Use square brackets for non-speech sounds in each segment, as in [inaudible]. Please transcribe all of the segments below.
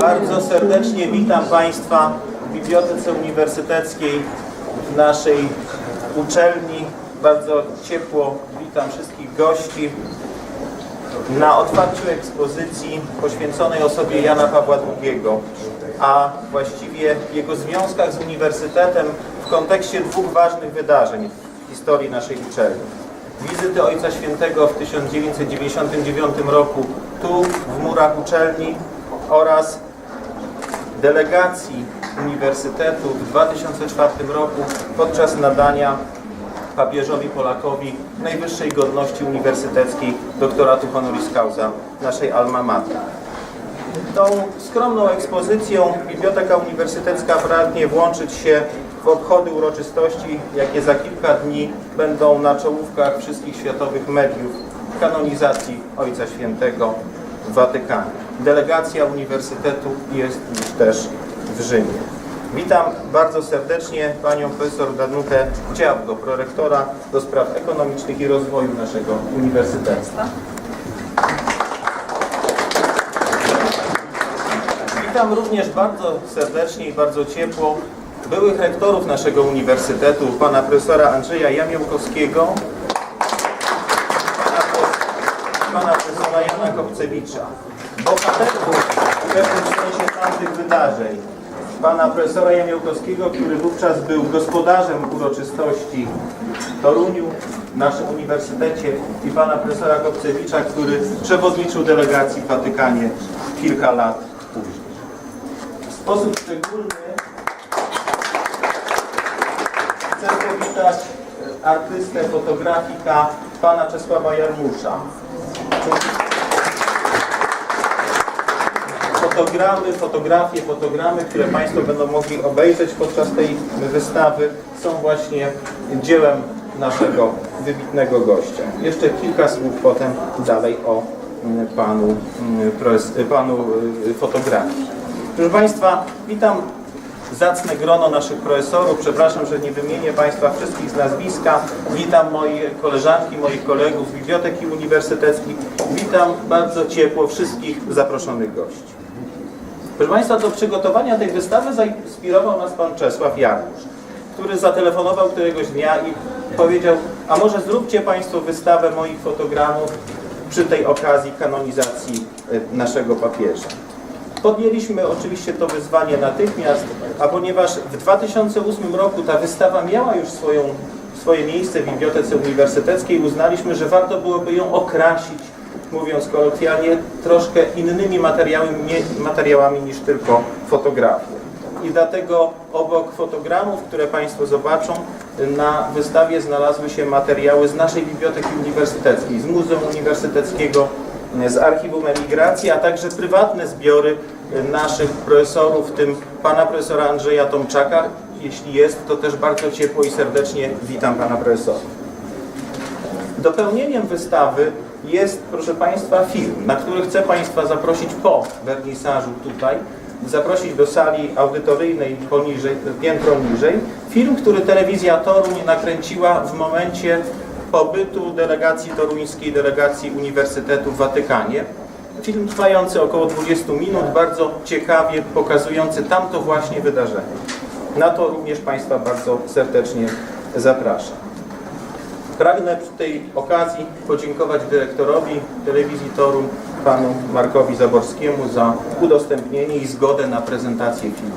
Bardzo serdecznie witam Państwa w Bibliotece Uniwersyteckiej w naszej uczelni. Bardzo ciepło witam wszystkich gości na otwarciu ekspozycji poświęconej osobie Jana Pawła II, a właściwie jego związkach z uniwersytetem w kontekście dwóch ważnych wydarzeń w historii naszej uczelni. Wizyty Ojca Świętego w 1999 roku tu w murach uczelni oraz delegacji Uniwersytetu w 2004 roku podczas nadania papieżowi Polakowi najwyższej godności uniwersyteckiej doktoratu honoris causa naszej alma mater. Tą skromną ekspozycją Biblioteka Uniwersytecka pragnie włączyć się w obchody uroczystości, jakie za kilka dni będą na czołówkach wszystkich światowych mediów kanonizacji Ojca Świętego Watykanie. Delegacja Uniwersytetu jest już też w Rzymie. Witam bardzo serdecznie panią profesor Danutę Działko, prorektora do spraw ekonomicznych i rozwoju naszego uniwersytetu. Witam również bardzo serdecznie i bardzo ciepło byłych rektorów naszego uniwersytetu, pana profesora Andrzeja Jamiełkowskiego, pana, prof- pana profesora Jana Kopcewicza, bohaterów w pewnym sensie tamtych wydarzeń, pana profesora Jamiełkowskiego, który wówczas był gospodarzem uroczystości w Toruniu, w naszym uniwersytecie i pana profesora Kopcewicza, który przewodniczył delegacji w Watykanie kilka lat później. W sposób szczególny chcę powitać e, artystę, fotografika pana Czesława Jarmusza. Fotogramy, fotografie, fotogramy, które Państwo będą mogli obejrzeć podczas tej wystawy są właśnie dziełem naszego wybitnego gościa. Jeszcze kilka słów potem dalej o mm, panu, mm, panu y, fotografii. Proszę Państwa, witam zacne grono naszych profesorów. Przepraszam, że nie wymienię Państwa wszystkich z nazwiska. Witam moje koleżanki, moich kolegów z Biblioteki Uniwersyteckiej. Witam bardzo ciepło wszystkich zaproszonych gości. Proszę Państwa, do przygotowania tej wystawy zainspirował nas Pan Czesław Janusz, który zatelefonował któregoś dnia i powiedział, a może zróbcie Państwo wystawę moich fotogramów przy tej okazji kanonizacji y, naszego papieża. Podjęliśmy oczywiście to wyzwanie natychmiast, a ponieważ w 2008 roku ta wystawa miała już swoją, swoje miejsce w Bibliotece Uniwersyteckiej, uznaliśmy, że warto byłoby ją okrasić, mówiąc kolokwialnie, troszkę innymi materiałami, materiałami niż tylko fotografie. I dlatego obok fotogramów, które Państwo zobaczą, na wystawie znalazły się materiały z naszej Biblioteki Uniwersyteckiej, z Muzeum Uniwersyteckiego, z Archiwum Emigracji, a także prywatne zbiory naszych profesorów, w tym pana profesora Andrzeja Tomczaka. Jeśli jest, to też bardzo ciepło i serdecznie witam pana profesora. Dopełnieniem wystawy jest, proszę Państwa, film, na który chcę Państwa zaprosić po wernisażu tutaj, zaprosić do sali audytoryjnej poniżej, piętro niżej. Film, który telewizja Toruń nakręciła w momencie pobytu delegacji toruńskiej, delegacji Uniwersytetu w Watykanie. Film trwający około 20 minut, bardzo ciekawie pokazujący tamto właśnie wydarzenie. Na to również Państwa bardzo serdecznie zapraszam. Pragnę przy tej okazji podziękować dyrektorowi telewizji Toruń, panu Markowi Zaborskiemu za udostępnienie i zgodę na prezentację filmu.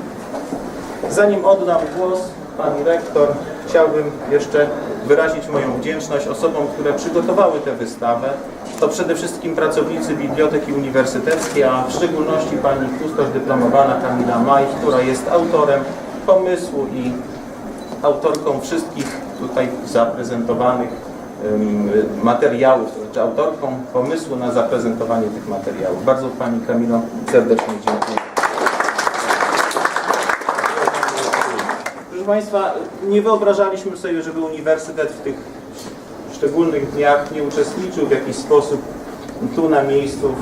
Zanim oddam głos pani rektor, chciałbym jeszcze wyrazić moją wdzięczność osobom, które przygotowały tę wystawę. To przede wszystkim pracownicy Biblioteki Uniwersyteckiej, a w szczególności pani kustosz dyplomowana Kamila Maj, która jest autorem pomysłu i autorką wszystkich tutaj zaprezentowanych materiałów, to znaczy autorką pomysłu na zaprezentowanie tych materiałów. Bardzo Pani Kamilo serdecznie dziękuję. Proszę Państwa, nie wyobrażaliśmy sobie, żeby uniwersytet w tych szczególnych dniach nie uczestniczył w jakiś sposób tu na miejscu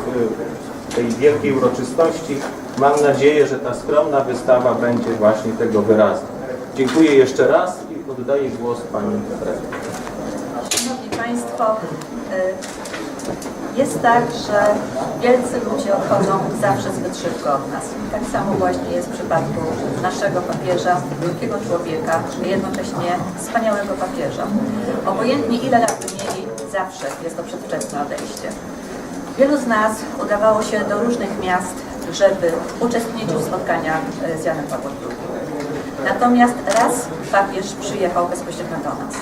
w tej wielkiej uroczystości. Mam nadzieję, że ta skromna wystawa będzie właśnie tego wyrazem. Dziękuję jeszcze raz i oddaję głos Pani Rektor. Szanowni Państwo, y, Jest tak, że wielcy ludzie odchodzą zawsze zbyt szybko od nas. Tak samo właśnie jest w przypadku naszego papieża, wielkiego człowieka, jednocześnie wspaniałego papieża. Obojętnie ile lat mieli, zawsze jest to przedwczesne odejście. Wielu z nas udawało się do różnych miast, żeby uczestniczyć w spotkaniach e, z Janem Pawłem II. Natomiast raz papież przyjechał bezpośrednio do nas.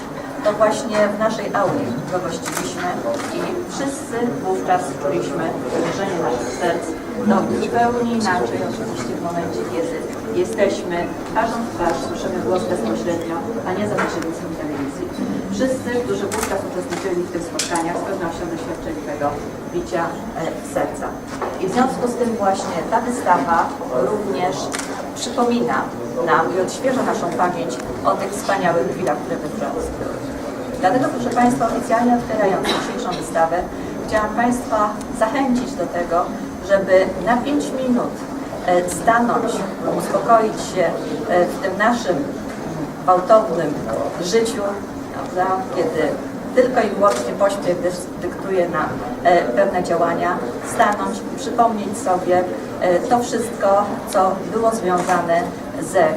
To właśnie w naszej auli go gościliśmy i wszyscy wówczas czuliśmy uderzenie naszych serc no, zupełnie inaczej oczywiście w momencie, kiedy jesteśmy twarzą w twarz, słyszymy głos bezpośrednio, a nie za pośrednictwem telewizji. Wszyscy, którzy wówczas uczestniczyli w tych spotkaniach, z pewnością doświadczyli tego bicia e, serca. I w związku z tym właśnie ta wystawa również przypomina nam i odświeża naszą pamięć o tych wspaniałych chwilach, które były. Dlatego, proszę Państwa, oficjalnie otwierając dzisiejszą wystawę, chciałam Państwa zachęcić do tego, żeby na 5 minut e, stanąć, uspokoić się e, w tym naszym gwałtownym życiu, prawda, kiedy tylko i wyłącznie pośpiech dyktuje nam e, pewne działania, stanąć, przypomnieć sobie to wszystko, co było związane ze,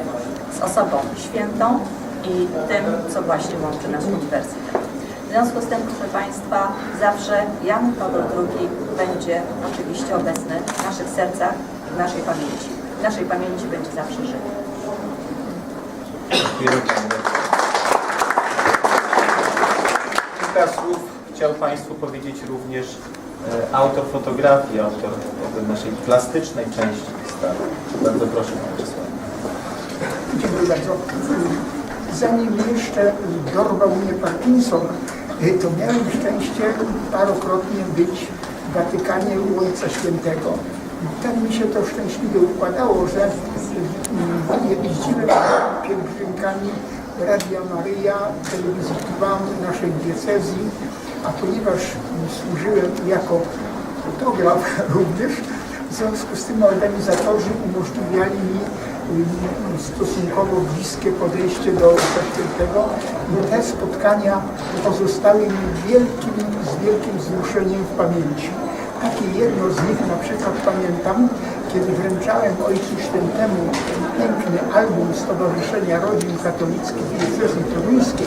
z osobą świętą i tym, co właśnie łączy nasz uniwersytet. W związku z tym, proszę Państwa, zawsze Jan Paweł II będzie oczywiście obecny w naszych sercach, w naszej pamięci. W naszej pamięci będzie zawsze żył. Kilka słów chciał Państwu powiedzieć również e, autor fotografii, autor naszej plastycznej części wystawy. Bardzo proszę Panie Czesławie. Dziękuję bardzo. Zanim jeszcze dorwał mnie Parkinson, to miałem szczęście parokrotnie być w Watykanie u Ojca Świętego. Tak mi się to szczęśliwie układało, że mm, jeździłem pielgrzymkami Radia Maryja, telewizji Trwam naszej diecezji, a ponieważ służyłem jako fotograf [laughs] również, w związku z tym organizatorzy umożliwiali mi stosunkowo bliskie podejście do i te spotkania pozostały mi wielkim, z wielkim wzruszeniem w pamięci. Takie jedno z nich na przykład pamiętam, kiedy wręczałem Ojcu Świętemu ten piękny album Stowarzyszenia Rodzin Katolickich Diecezji Toruńskiej,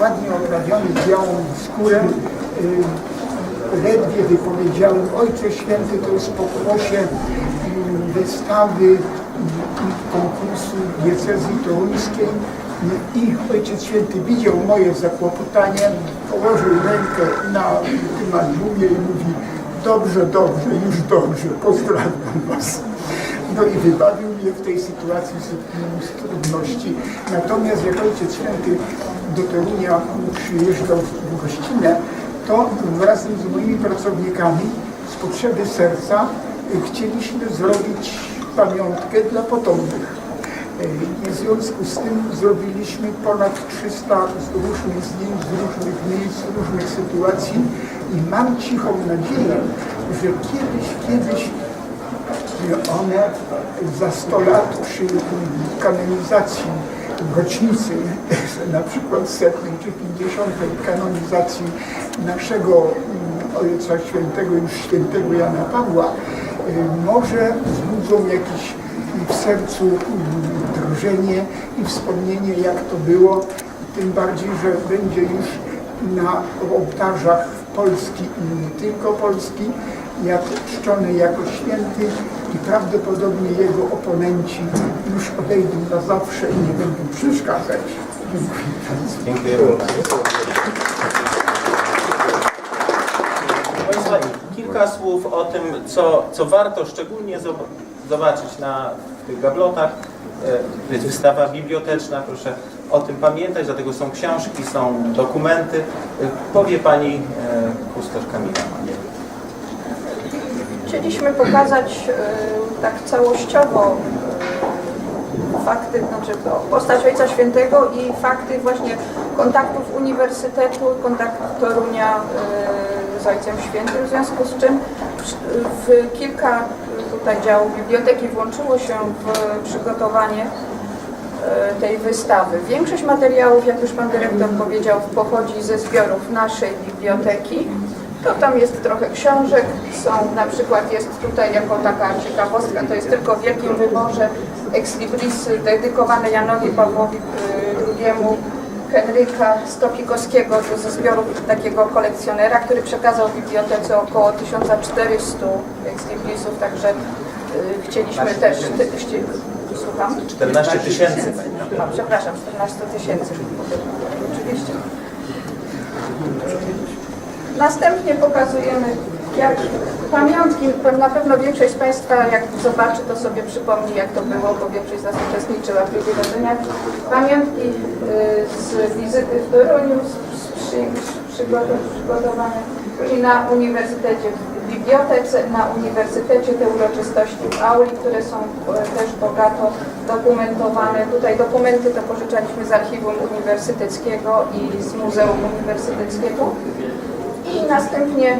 ładnie oprawiony w białą skórę, y, ledwie wypowiedziałem Ojcze Święty to jest pokłosie mm, wystawy konkursu diecezji toruńskiej i Ojciec Święty widział moje zakłopotanie, położył rękę na tym albumie i mówi dobrze, dobrze, już dobrze, pozdrawiam Was. No i wybawił mnie w tej sytuacji z, trudności. Natomiast jak Ojciec Święty do Torunia przyjeżdżał w gościnę, to wraz z moimi pracownikami z potrzeby serca chcieliśmy zrobić pamiątkę dla potomnych. I w związku z tym zrobiliśmy ponad 300 z różnych zdjęć, z różnych miejsc, z różnych sytuacji i mam cichą nadzieję, że kiedyś, kiedyś one za 100 lat przy kanonizacji rocznicy, na przykład setnej czy pięćdziesiątej kanonizacji naszego mm, Ojca Świętego, już świętego Jana Pawła, y, może wzbudzą jakiś w sercu drżenie i wspomnienie, jak to było, tym bardziej, że będzie już na ołtarzach Polski i nie tylko Polski, jak czczony jako święty i prawdopodobnie jego oponenci już odejdą na zawsze i nie będą przeszkadzać. Dziękuję bardzo. Dziękuję bardzo. Proszę Państwa, kilka słów o tym, co, co warto szczególnie zob- zobaczyć na tych gablotach. E, jest wystawa biblioteczna, proszę o tym pamiętać, dlatego są książki, są dokumenty. E, Powie Pani e, kustosz Kamila. Chcieliśmy pokazać tak całościowo fakty, znaczy postać Ojca Świętego i fakty właśnie kontaktów Uniwersytetu, kontakt Torunia z Ojcem Świętym, w związku z czym w kilka tutaj działów biblioteki włączyło się w przygotowanie e, tej wystawy. Większość materiałów, jak już Pan Dyrektor powiedział, pochodzi ze zbiorów naszej biblioteki. To tam jest trochę książek, są na przykład jest tutaj jako taka ciekawostka, to jest tylko w wielkim wyborze ex libris dedykowane Janowi Pawłowi y, II Henryka Stokikowskiego to ze zbiorów takiego kolekcjonera, który przekazał bibliotece około 1400 ex librisów, także y, chcieliśmy też... Ty, chci, słucham? 14 tysięcy. A, przepraszam, 14 tysięcy. Oczywiście. Następnie pokazujemy jak pamiątki, na pewno większość z Państwa jak zobaczy, to sobie przypomni jak to było, bo większość z nas uczestniczyła w tych wydarzeniach. Pamiątki y, z wizyty w Toruniu, przy, przygotow- przygotowane, czyli na Uniwersytecie, w bibliotece, na Uniwersytecie te uroczystości w auli, które są e, też bogato dokumentowane. Tutaj dokumenty to pożyczaliśmy z Archiwum Uniwersyteckiego i z Muzeum Uniwersyteckiego. I następnie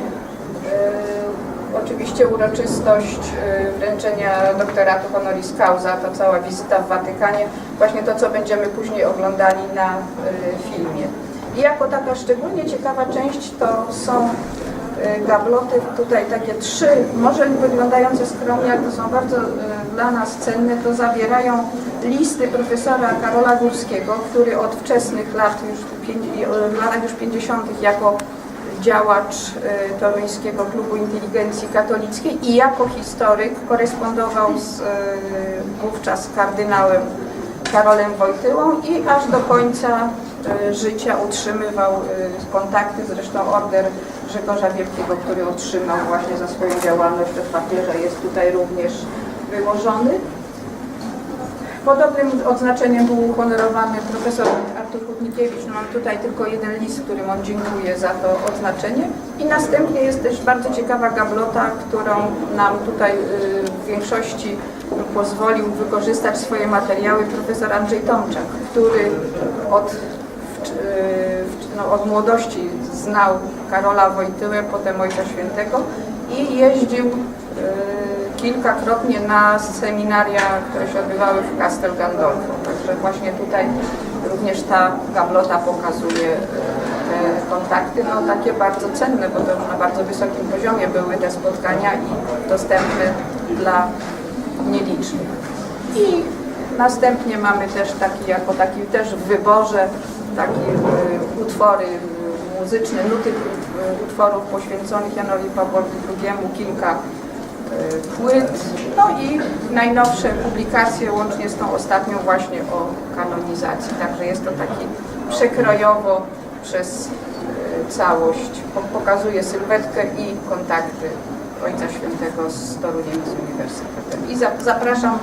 oczywiście uroczystość e, wręczenia doktoratu honoris causa, to cała wizyta w Watykanie, właśnie to, co będziemy później oglądali na e, filmie. I jako taka szczególnie ciekawa część to są e, gabloty, tutaj takie trzy, może wyglądające skromnie, ale to są bardzo e, dla nas cenne, to zawierają listy profesora Karola Górskiego, który od wczesnych lat, już e, w latach już 50. jako działacz e, Toruńskiego Klubu Inteligencji Katolickiej i jako historyk korespondował z e, wówczas kardynałem Karolem Wojtyłą i aż do końca e, życia utrzymywał kontakty, zresztą order Grzegorza Wielkiego, który otrzymał właśnie za swoją działalność od papieża jest tutaj również wyłożony. Podobnym odznaczeniem był uhonorowany profesor Artur Hutnikiewicz. Mam tutaj tylko jeden list, którym on dziękuje za to odznaczenie. I następnie jest też bardzo ciekawa gablota, którą nam tutaj y, w większości pozwolił wykorzystać swoje materiały profesor Andrzej Tomczak, który od, y, no, od młodości znał Karola Wojtyłę, potem Ojca Świętego i jeździł y, kilkakrotnie na seminaria, które się odbywały w Castel Gandolfo. Także właśnie tutaj również ta gablota pokazuje e, te kontakty, no takie bardzo cenne, bo to już na bardzo wysokim poziomie były te spotkania i dostępne dla nielicznych. I następnie mamy też taki, jako taki też w wyborze, takie e, utwory muzyczne, nuty e, utworów poświęconych Janowi Pawłowi II, kilka płyt, no i najnowsze publikacje łącznie z tą ostatnią właśnie o kanonizacji. Także jest to taki przekrojowo przez e, całość. Po- Pokazuje sylwetkę i kontakty Ojca Świętego z Toruniem z Uniwersytetem. I za- zapraszam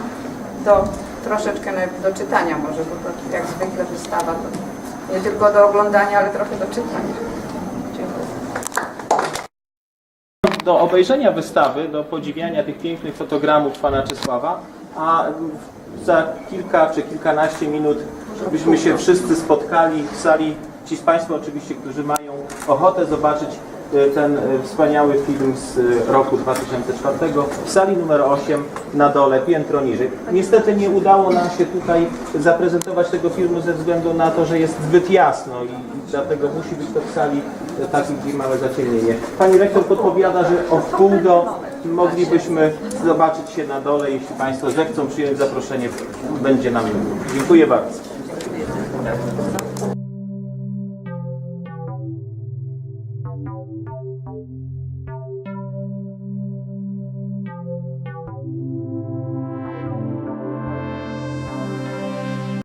do troszeczkę do czytania może, bo to jak zwykle wystawa to nie tylko do oglądania, ale trochę do czytania. Dziękuję. Do obejrzenia wystawy, do podziwiania tych pięknych fotogramów pana Czesława, a za kilka czy kilkanaście minut byśmy się wszyscy spotkali w sali. Ci z Państwa oczywiście, którzy mają ochotę zobaczyć ten e, wspaniały film z e, roku 2004 w sali numer 8 na dole, piętro niżej. Niestety nie udało nam się tutaj zaprezentować tego filmu ze względu na to, że jest zbyt jasno i dlatego musi być to w sali e, takie gdzie małe zaciemnienie. Pani rektor podpowiada, że o wpół do moglibyśmy zobaczyć się na dole, jeśli Państwo zechcą przyjąć zaproszenie, będzie nam miło. Dziękuję bardzo.